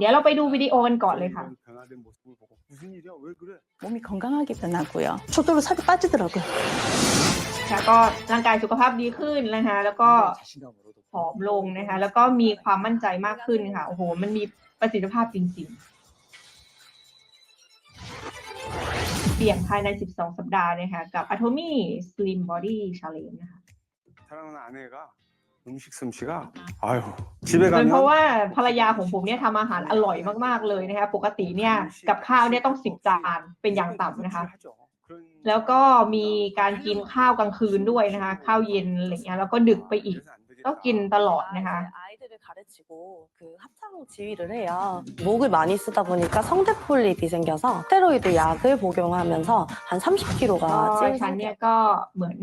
เดี๋ยวเราไปดูวิดีโอกันก่อนเลยค่ะ 이런 변화된 모습을 보고 무슨 일이야 왜 그래? 몸이 건강하게 변하고요. 저절로 살이 빠지더라고요. ค่ะก็ร่างกายสุขภาพดีขึ้นนะคะ แล้วก็ผอมลงนะคะ แล้วก็มีความมั่นใจมากขึ้นค่ะ โอ้โห มันมีประสิทธิภาพจริงๆ เปลี่ยนภายใน 12 สัปดาห์นะคะ กับ Atomy Slim Body Challenge นะคะ 사랑하는 아내가 음식 솜씨가 아유 집에 เป็นเพราะ 가면 ว่าภรรยาของผมเนี่ยทำอาหารอร่อยมากๆเลยนะคะ ปกติเนี่ยกับข้าวเนี่ยต้องสิบจานเป็นอย่างต่ำนะคะ 하죠. 그런 แล้วก็มีการกินข้าวกลางคืนด้วยนะคะ ข้าวเย็นอะไรเงี้ย แล้วก็ดึกไปอีก 그래서 안 되겠다. ก็กินตลอดนะคะ 아이들을 가르치고 그 합창 지휘를 해요. 목을 많이 쓰다 보니까 성대 폴립이 생겨서 스테로이드 약을 복용하면서 한 30kg가 ก็ 찐 ฉันเนี่ย 상태였어요. ก็เหมือน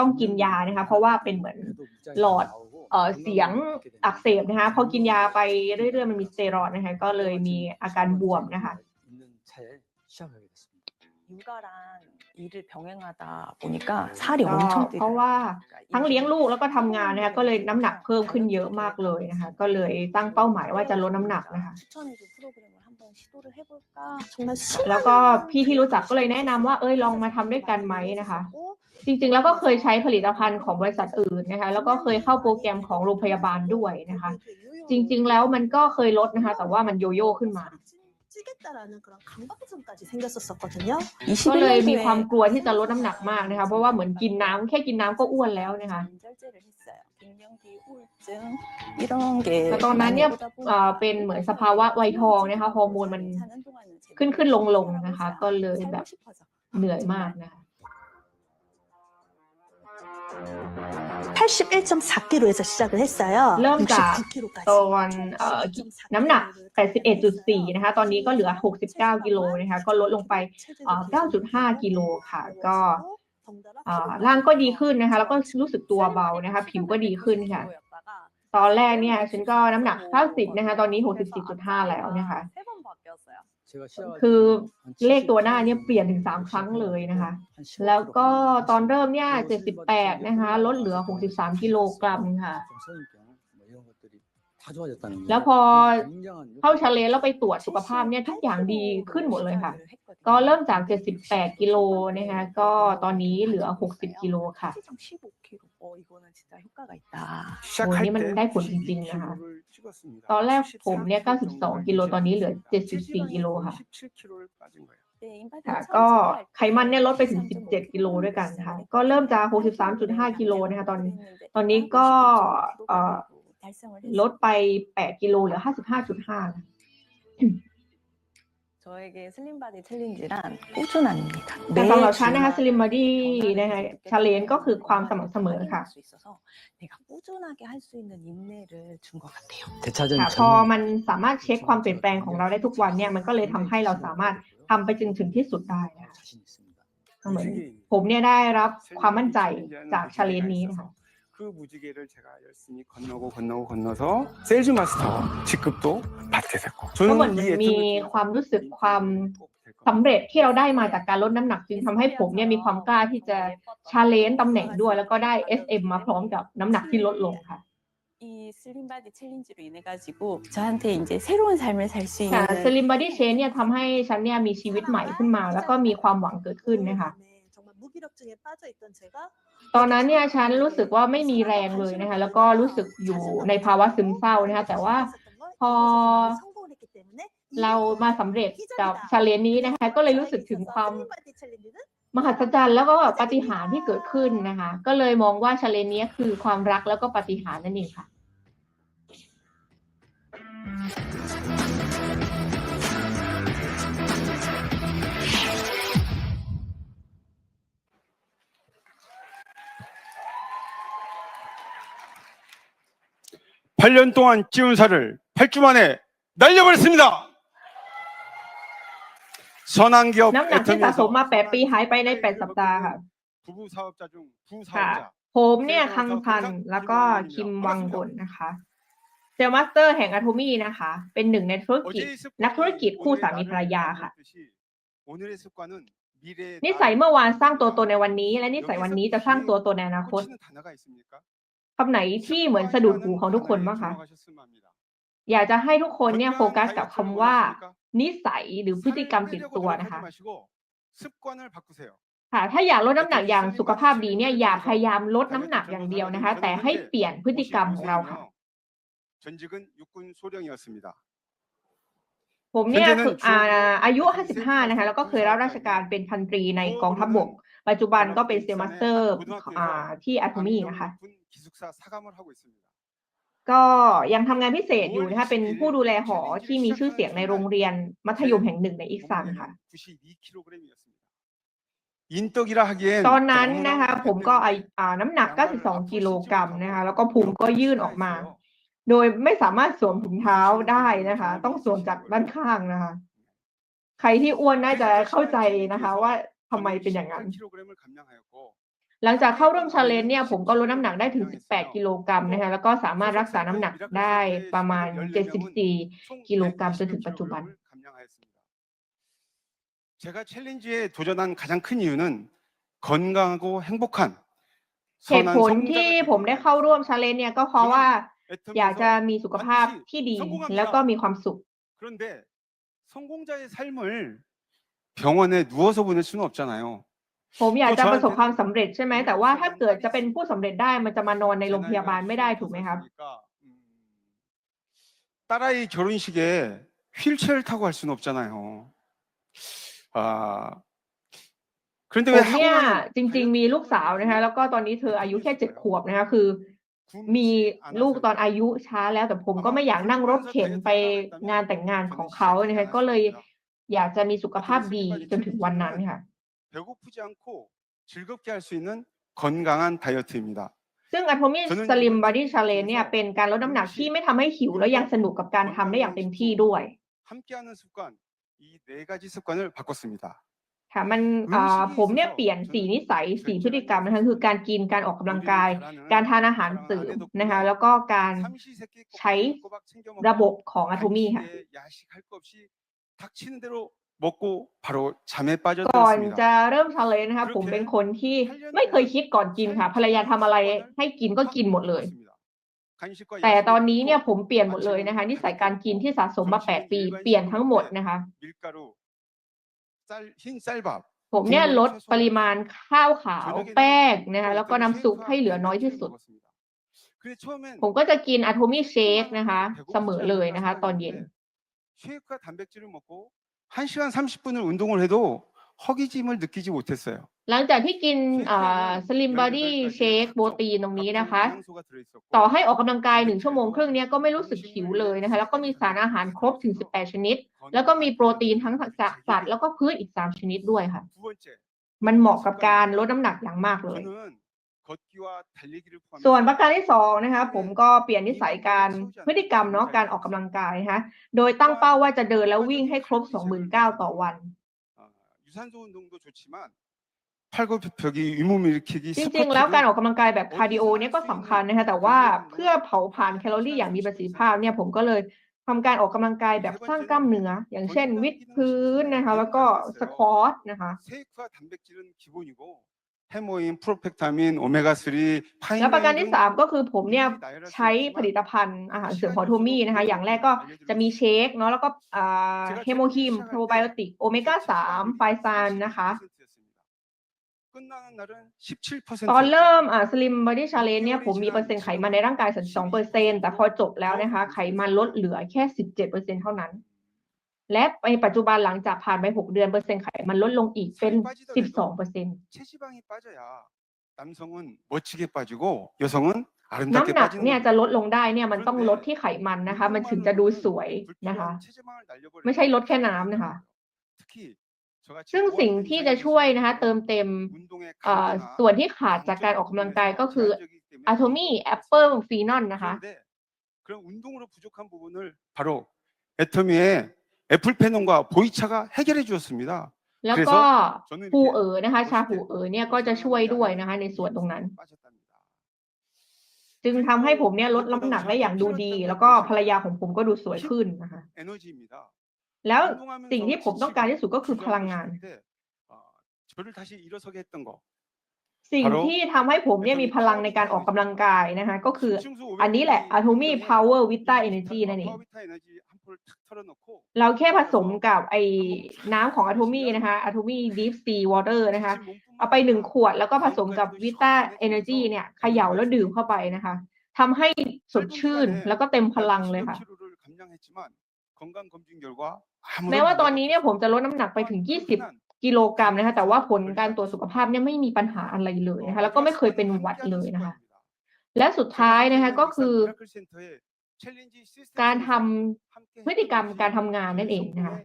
ต้องกินยานะคะ เพราะว่าเป็นเหมือนหลอดเสียงอักเสบนะคะ พอกินยาไปเรื่อยๆมันมีสเตีรอยนะคะ ก็เลยมีอาการบวมนะคะเพราะว่าทั้งเลี้ยงลูกแล้วก็ทำงานนะคะก็เลยน้ำหนักเพิ่มขึ้นเยอะมากเลยนะคะ ก็เลยตั้งเป้าหมายว่าจะลดน้ำหนักนะคะแล้วก็พี่ที่รู้จักก็เลยแนะนำว่าเอ้ยลองมาทำด้วยกันไหมนะคะ จริงๆ แล้วก็เคยใช้ผลิตภัณฑ์ของบริษัทอื่นนะคะ แล้วก็เคยเข้าโปรแกรมของโรงพยาบาลด้วยนะคะ จริงๆ แล้วมันก็เคยลดนะคะ แต่ว่ามันโยโย่ขึ้นมา ก็เลยมีความกลัวที่จะลดน้ำหนักมากนะคะ เพราะว่าเหมือนกินน้ำแค่กินน้ำก็อ้วนแล้วนะคะแต่ตอนนั้นเนี่ยเป็นเหมือนสภาวะวัยทองนะคะ ฮอร์โมนมันขึ้นขึ้นลงลงนะคะ ก็เลยแบบเหนื่อยมากนะคะ 81.4kg에서 시작을 했어요. ริ่มจาก 69kg까지. ตอนเอ่อน้ำหนัก 81.4 นะคะ ตอนนี้ก็เหลือ 69 กิโลนะคะ ก็ลดลงไปเอ่อ9.5 กิโลค่ะ ก็เอ่อร่างก็ดีขึ้นนะคะ แล้วก็รู้สึกตัวเบานะคะ ผิวก็ดีขึ้นค่ะ ตอนแรกเนี่ยฉันก็น้ำหนัก 90 นะคะ ตอนนี้ 64.5 แล้วนะคะ คือเลขตัวหน้าเนี่ยเปลี่ยนถึงสามครั้งเลยนะคะ แล้วก็ตอนเริ่มเนี่ยเจ็ดสิบแปดนะคะ ลดเหลือหกสิบสามกิโลกรัมค่ะ แล้วพอเข้าชาเลนแล้วไปตรวจสุขภาพเนี่ยทุกอย่างดีขึ้นหมดเลยค่ะ ก็เริ่มจากเจ็ดสิบแปดกิโลนะคะ ก็ตอนนี้เหลือหกสิบกิโลค่ะ โอ้นี่มันได้ผลจริงๆนะคะตอนแรกผมเนี่ย 92 กิโลตอนนี้เหลือ 74 กิโลค่ะค่ะก็ไขมันเนี่ยลดไปถึง 17 กิโลด้วยกันค่ะ ก็เริ่มจาก 63.5 กิโลนะคะตอนตอนนี้ก็ลดไป 8 กิโลเหลือ 55.5 저에게 슬림바디 챌린지란 꾸준함입니다. แต่สำหรับฉันนะคะ 주말 Slim Body นะคะ 변화를 Challenge ก็คือความส 느꼈을 ม่ำเสมอ 때 ค่ะ 할수 있어서 내가 꾸준하게 할 수 있는 인내를 준 것 같아요. 대차전 ค่ะ พอมันสามารถเช็คความเปลี่ยนแปลงของเราได้ทุกวันเนี่ย มันก็เลยทำให้เราสามารถทำไปจนถึงที่สุดได้นะคะ 자신 있습니다. เหมือนผมเนี่ยได้รับความมั่นใจจากชาเลนจ์นี้นะคะ 그 무지개를 제가 열심히 건너고 건너고 건너서 세일즈 마스터 직급도 받게 됐고 ก็เหมือน 저는 มัน 이 มี 애정을 ความรู้สึกความ 꼭될 것 สำเร็จที่เราได้มาจากการลดน้ำหนักจึงทำให้ผมเนี่ยมีความกล้าที่จะชาเลนจ์ตำแหน่งด้วย แล้วก็ได้ SM มาพร้อมกับน้ำหนักที่ลดลงค่ะ 이 슬림바디 챌린지로 인해 가지고 저한테 이제 새로운 삶을 살 수 ค่ะ 있는 Slim Body Change เนี่ยทำให้ฉันเนี่ยมีชีวิตใหม่ขึ้นมา แล้วก็มีความหวังเกิดขึ้นนะคะ 정말 무기력증에 빠져 있던 제가 ตอนนั้นเนี่ยฉันรู้สึกว่าไม่มีแรงเลยนะคะ แล้วก็รู้สึกอยู่ในภาวะซึมเศร้านะคะ แต่ว่า พอ 성공을 했기 때문에 เรามาสำเร็จกับชาเลนจ์นี้นะคะ ก็เลยรู้สึกถึงความ 슬림바디 챌린지는 มหัศจรรย์แล้วก็ปาฏิหาริย์ที่เกิดขึ้นนะคะ ก็เลยมองว่าชาเลนจ์นี้คือความรักแล้วก็ปาฏิหาริย์นั่นเองค่ะ 8년 동안 찌운 살을 8주 만에 날려버렸습니다. 선한 기업 น้ำหนักที่สะสม 애터미에서 มา 8 ปีหายไปใน 8 สัปดาห์ค่ะ 부부 사업자 중 ค่ะ 부사업자 ผมเนี่ยคังพันธ์แล้วก็คิมวังบนนะคะเซลมาสเตอร์แห่งอะโทมี่นะคะ เป็นหนึ่งในธุรกิจ 어제의 습관은 นักธุรกิจคู่สามี 오늘의 ภรรยา 나를 ค่ะ 만들었듯이 오늘의 습관은 미래의 นิสัย 나를 เมื่อวานสร้างตัวตนในวันนี้ และนิสัยวันนี้จะสร้างตัวตนในอนาคต 꽂히는 단어가 있습니까? คำไหนที่เหมือนสะดุดหูของทุกคนบ้างคะ อยากจะให้ทุกคนเนี่ยโฟกัสกับคำว่า นิสัยหรือพฤติกรรมติดตัวนะคะ ค่ะ ถ้าอยากลดน้ำหนักอย่างสุขภาพดีเนี่ยอย่าพยายามลดน้ำหนักอย่างเดียวนะคะ แต่ให้เปลี่ยนพฤติกรรมของเราค่ะผมเนี่ยอาอายุ 55 นะคะ แล้วก็เคยรับราชการเป็นพันตรีในกองทัพบก ปัจจุบันก็เป็นเซลมาสเตอร์ที่อาโทมีนะคะก็ยังทำงานพิเศษอยู่นะคะเป็นผู้ดูแลหอที่มีชื่อเสียงในโรงเรียนมัธยมแห่งหนึ่งในอิกซันค่ะตอนนั้นนะคะ ผมก็ไอน้ำหนัก 92 กิโลกรัมนะคะแล้วก็ภูมิก็ยื่นออกมา โดยไม่สามารถสวมถุงเท้าได้นะคะ ต้องสวมจากด้านข้างนะคะ ใครที่อ้วนน่าจะเข้าใจนะคะ ว่า ทำไมเป็นอย่างนั้น 18kg을 감량하였고 หลังจากเข้าร่วมชาเลนจ์เนี่ยผมก็ลดน้ำหนักได้ถึง 18 กิโลกรัมนะคะ แล้วก็สามารถรักษาน้ำหนักได้ประมาณ 74 กิโลกรัมจนถึงปัจจุบัน 감량하였습니다. 제가 챌린지에 도전한 가장 큰 이유는 건강하고 행복한 เหตุผลที่ผมได้เข้าร่วมชาเลนจ์เนี่ยก็เพราะว่า 애텀에서 อยากจะมีสุขภาพที่ดี แล้วก็มีความสุข 그런데 성공자의 삶을 병원에 누워서 보낼 수는 없잖아요. ผมอยากจะประสบความสำเร็จใช่ไหม แต่ว่าถ้าเกิดจะเป็นผู้สำเร็จได้มันจะมานอนในโรงพยาบาลไม่ได้ถูกไหมครับ 음, 딸아이 결혼식에 휠체어를 타고 갈 수는 없잖아요. 아 그런데 ผ 왜 มเนี่ย 학원을 จริง ๆ มีลูกสาวนะคะ แล้วก็ตอนนี้เธออายุแค่เจ็ดขวบนะคะ คือ มีลูกตอนอายุช้าแล้วแต่ผมก็ไม่อยากนั่งรถเข็นไปงานแต่งงานของเขานะคะก็เลย อยากจะมีสุขภาพดีจนถึงวันนั้นค่ะซึ่งอั t o m i Slim Body Challenge เนี่ยเป็นการลดน้ำหนักที่ไม่ทำให้หิวแล้วยังสนุกกับการทำได้อย่างเต็มที่ด้วยค่ะมันผมเนี่ยเปลี่ยนสีนิสัยสีพฤติกรรมนะคะคือการกินการออกกำลังกาย การทานอาหารเสริมนะคะแล้วก็การใช้ระบบของอะโทมิค่ะ ก่อนจะเริ่มทาเลนจ์นะคะผมเป็นคนที่ไม่เคยคิดก่อนกินค่ะ ภรรยาทำอะไรให้กินก็กินหมดเลย แต่ตอนนี้เนี่ยผมเปลี่ยนหมดเลยนะคะนิสัยการกินที่สะสมมาแปดปีเปลี่ยนทั้งหมดนะคะ ผมเนี่ยลดปริมาณข้าวขาวแป้งนะคะแล้วก็น้ำซุปให้เหลือน้อยที่สุด ผมก็จะกินอะโทมี่เชคนะคะ เสมอเลยนะคะ ตอนเย็น 쉐이크와 단백질을 먹고 1시간 30분을 운동을 해도 허기짐을 느끼지 못했어요. หลังจากที่กินสลิมบอดี้เชคโปรตีนตรงนี้นะคะ 영양소가 들어있었고 ต่อให้ออกกำลังกายหนึ่งชั่วโมงครึ่งเนี้ยก็ไม่รู้สึกหิวเลยนะคะ แล้วก็มีสารอาหารครบถึง 18 ชนิด แล้วก็มีโปรตีนทั้งจากสัตว์แล้วก็พืชอีก 3 ชนิดด้วยค่ะ 두 번째, มันเหมาะกับการลดน้ำหนักอย่างมากเลย 저는 ส่วนประการที่สองนะคะผมก็เปลี่ยนนิสัยการพฤติกรรมเนาะการออกกำลังกายนะคะโดยตั้งเป้าว่าจะเดินแล้ววิ่งให้ครบ 29,000 ต่อวันจริงๆ แล้วการออกกำลังกายแบบคาร์ดิโอเนี่ยก็สำคัญนะคะแต่ว่าเพื่อเผาผลาญแคลอรี่อย่างมีประสิทธิภาพเนี่ยผมก็เลยทำการออกกำลังกายแบบสร้างกล้ามเนื้อ อย่างเช่นวิดพื้นนะคะ แล้วก็สควอตนะคะ 세이크와 단백질은 기본이고 해모인, 프로펙타민, 오메가 3, 파인 แล้วประการที่สามก็คือผมเนี่ยใช้ผลิตภัณฑ์อาหารเสริมของโทมี่นะคะ อย่างแรกก็จะมีเชคเนาะแล้วก็อ่าเฮโมฮิมโปรไบโอติกโอเมก้าสามไฟซานนะคะ 끝나는 날은 17% ตอนเริ่มอ่าสลิมบอดี้ชาเลนเนี่ยผมมีเปอร์เซ็นต์ไขมันในร่างกายสักสองเปอร์เซ็นแต่พอจบแล้วนะคะ ไขมันลดเหลือแค่สิบเจ็ดเปอร์เซ็นเท่านั้น และในปัจจุบันหลังจากผ่านไปหกเดือนเปอร์เซ็นต์ไขมันลดลงอีกเป็นสิบสองเปอร์เซ็น 체지방이 빠져야 남성은 멋지게 빠지고 여성은 น้ำ 아름답게 หนัก 빠지는 เนี่ย 거죠. จะลดลงได้เนี่ยมันต้องลดที่ไขมันนะคะ มันถึงจะดูสวยนะคะ 불필요한 체지방을 날려버리는 ไม่ใช่ลดแค่น้ำนะคะ 특히 저같이 ซึ่งสิ่งที่จะช่วยนะคะ เติมเต็ม 운동의 เอ่อ 강도나 ส่วนที่ขาดจากการออกกำลังกายก็คือ 제한적이기 때문에 อะโทมี่แอปเปิลฟีนอลนะคะ 그런데 그런 운동으로 부족한 부분을 바로 애터미의 애플페논과 보이차가 해결해 주었습니다. แล้วก็ 저는 ฮู 이렇게 เอ๋อนะคะ ชาฮู 멋있게 เอ๋อเนี่ยก็จะช่วยด้วยนะคะ ในส่วนตรงนั้น 빠졌답니다. จึงทำให้ผมเนี่ยลดน้ำหนักได้อย่างดูดี แล้วก็ภรรยาของผมก็ดูสวยขึ้นนะคะ 에너지입니다. แล้ว 운동하면서 สิ่งที่ผมต้องการที่สุดก็คือพลังงาน 주저하고 싶은데, 어, 저를 다시 일어서게 했던 거 สิ่งที่ทำให้ผมเนี่ยมีพลังในการออกกำลังกายนะคะก็คืออันนี้แหละ Atomy Power Vita Energy นั่นเองเราแค่ผสมกับไอ้น้ำของ Atomy นะคะ Atomy Deep Sea Water นะคะ เอาไปหนึ่งขวดแล้วก็ผสมกับ Vita Energy เนี่ยเขย่าแล้วดื่มเข้าไปนะคะทำให้สดชื่นแล้วก็เต็มพลังเลยค่ะแม้ว่าตอนนี้เนี่ยผมจะลดน้ำหนักไปถึง 20 กิโลกรัมนะคะ แต่ว่าผลการตรวจสุขภาพเนี่ยไม่มีปัญหาอะไรเลยนะคะ แล้วก็ไม่เคยเป็นวัดเลยนะคะ และสุดท้ายนะคะก็คือ การทำพฤติกรรมการทำงานนั่นเองนะคะ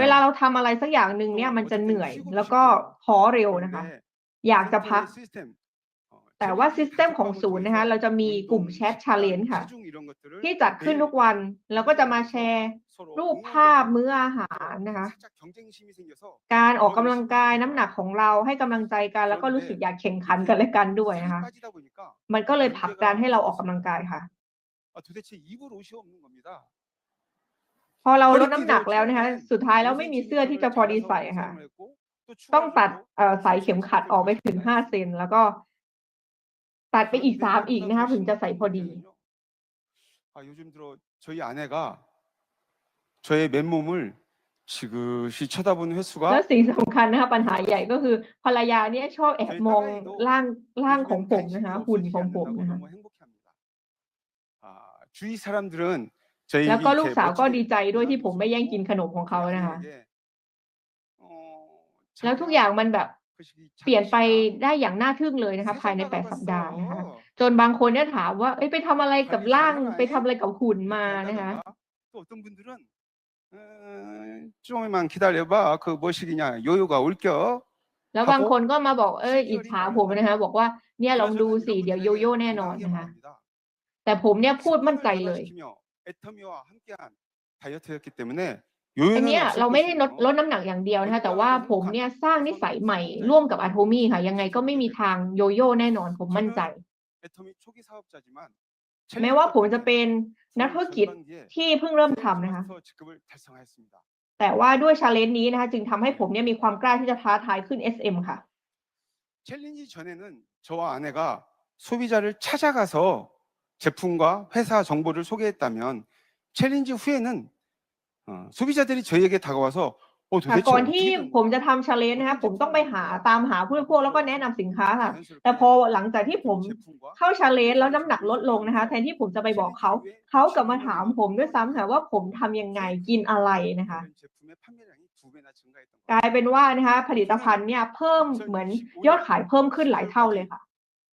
เวลาเราทำอะไรสักอย่างหนึ่งเนี่ยมันจะเหนื่อย แล้วก็ท้อเร็วนะคะ อยากจะพัก แต่ว่าซิสเต็มของศูนย์นะคะเราจะมีกลุ่มแชทชาเลนจ์ค่ะ ที่จัดขึ้นทุกวัน แล้วก็จะมาแชร์ รูปภาพมื้ออาหารนะคะ การออกกำลังกายน้ำหนักของเราให้กำลังใจกัน แล้วก็รู้สึกอยากแข่งขันกันและกันด้วยนะคะ มันก็เลยผลักดันให้เราออกกำลังกายค่ะพอเราลดน้ำหนักแล้วนะคะ สุดท้ายแล้วไม่มีเสื้อที่จะพอดีใส่ค่ะ ต้องตัดสายเข็มขัดออกไปถึงห้าเซนแล้วก็ ตัดไปอีกสามอีกนะคะถึงจะใส่พอดี 아, 요즘 들어 저희 아내가 저의 맨몸을 지그시 쳐다보는 횟수가 แล้วสิ่งสำคัญนะคะปัญหาใหญ่ก็คือภรรยาเนี่ยชอบแอบมองร่างร่างของผมนะคะ หุ่นของผมนะคะ 너무 행복해합니다. 아, 주위 사람들은 저희 แล้วก็ลูก 이렇게 สาวก็ 멋진 ดีใจด้วยที่ผมไม่แย่งกินขนมของเขานะคะ แล้วทุกอย่างมันแบบ เปลี่ยนไปได้อย่างน่าทึ่งเลยนะคะ ภายในแปดสัปดาห์นะคะ จนบางคนเนี่ยถามว่า เอ้ยไปทำอะไรกับร่าง ไปทำอะไรกับหุ่นมานะคะ 또 어떤 분들은 어, 좀만 기다려봐 그 뭐시기냐 요요가 올겨 แล้วบางคนก็มาบอกเอ้ยอิจฉาผมนะคะ บอกว่าเนี่ยลองดูสิเดี๋ยวโยโย่แน่นอนนะคะ แต่ผมเนี่ยพูดมั่นใจเลย 애터미와 함께한 다이어트였기 때문에 อันเนี้ยเราไม่ได้ลดลดน้ำหนักอย่างเดียวนะคะ แต่ว่าผมเนี่ยสร้างนิสัยใหม่ร่วมกับอะโทมี่ค่ะ ยังไงก็ไม่มีทางโยโย่แน่นอนผมมั่นใจ 애터미 초기 사업자지만 แม้ว่าผมจะเป็นนักธุรกิจที่เพิ่งเริ่มทำนะคะ 직급을 달성하였습니다. แต่ว่าด้วยชาเลนจ์นี้นะคะ จึงทำให้ผมเนี่ยมีความกล้าที่จะท้าทายขึ้น SM ค่ะ 챌린지 전에는 저와 아내가 소비자를 찾아가서 제품과 회사 정보를 소개했다면 챌린지 후에는 어, 소비자들이 저희에게 다가와서 어, ค่ะ 도대체 ก่อนที่ 어떻게 된 ผมจะทำชาเลนจ์นะคะผมต้องไปหาตามหาผู้บริโภคแล้วก็แนะนำสินค้าค่ะ 자연스럽게 แต่พอหลังจากที่ผม 제품과 เข้าชาเลนจ์แล้วน้ำหนักลดลงนะคะ แทนที่ผมจะไปบอกเขา เขากลับมาถามผมด้วยซ้ำค่ะว่าผมทำยังไงกินอะไรนะคะ 그런 제품의 판매량이 두 배나 증가했던 กลายเป็นว่านะคะ ผลิตภัณฑ์เนี่ยเพิ่มเหมือนยอดขายเพิ่มขึ้นหลายเท่าเลยค่ะ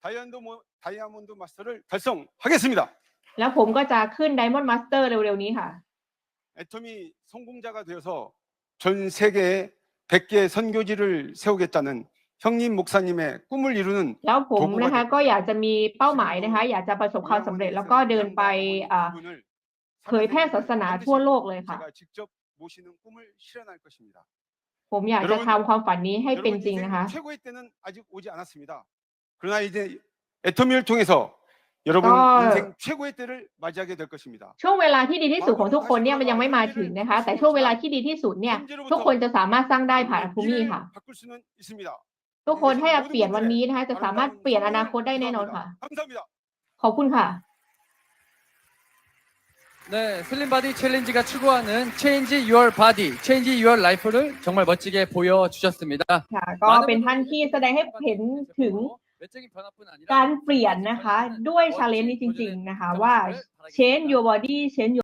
다이아몬드, 모- 다이아몬드 마스터를 달성하겠습니다. แล้วผมก็จะขึ้น Diamond Master เร็วๆนี้ค่ะ 애터미 성공자가 되어서 전 세계에 100개 선교지를 세우겠다는 형님 목사님의 꿈을 이루는 แล้วผมนะคะก็อยากจะมีเป้าหมายนะคะ อยากจะประสบความสำเร็จ แล้วก็เดินไปอ่า เผยแพร่ศาสนาทั่วโลกเลยค่ะ 제가 직접 모시는 꿈을 실현할 것입니다. ผมอยากจะทำความฝันนี้ให้เป็น 여러분 จริง 인생 นะคะ 최고의 때는 아직 오지 않았습니다. 그러나 이제 애터미를 통해서 여러분 아. 인생 최고의 때를 맞이하게 될 것입니다. ช่วงเวลาที่ดีที่สุดของทุกคนเนี่ยมันยังไม่มาถึงนะคะ แต่ช่วงเวลาที่ดีที่สุดเนี่ย ทุกคนจะสามารถสร้างได้ผ่านอะทูมี่ 미래를 ค่ะ 바꿀 수는 있습니다. ทุกคนให้เปลี่ยนวันนี้นะคะ จะสามารถเปลี่ยนอนาคตได้แน่นอนค่ะ 감사합니다. ขอบคุณค่ะ 네, 슬림바디 챌린지가 추구하는 Change Your Body, Change Your Life를 정말 멋지게 보여주셨습니다. ค่ะ ก็เป็นท่านที่แสดงให้เห็นถึง 외적인 변화뿐 아니라 การเปลี่ยนนะคะ ด้วยชาเลนจ์นี้จริง ๆ นะคะว่า change your body change your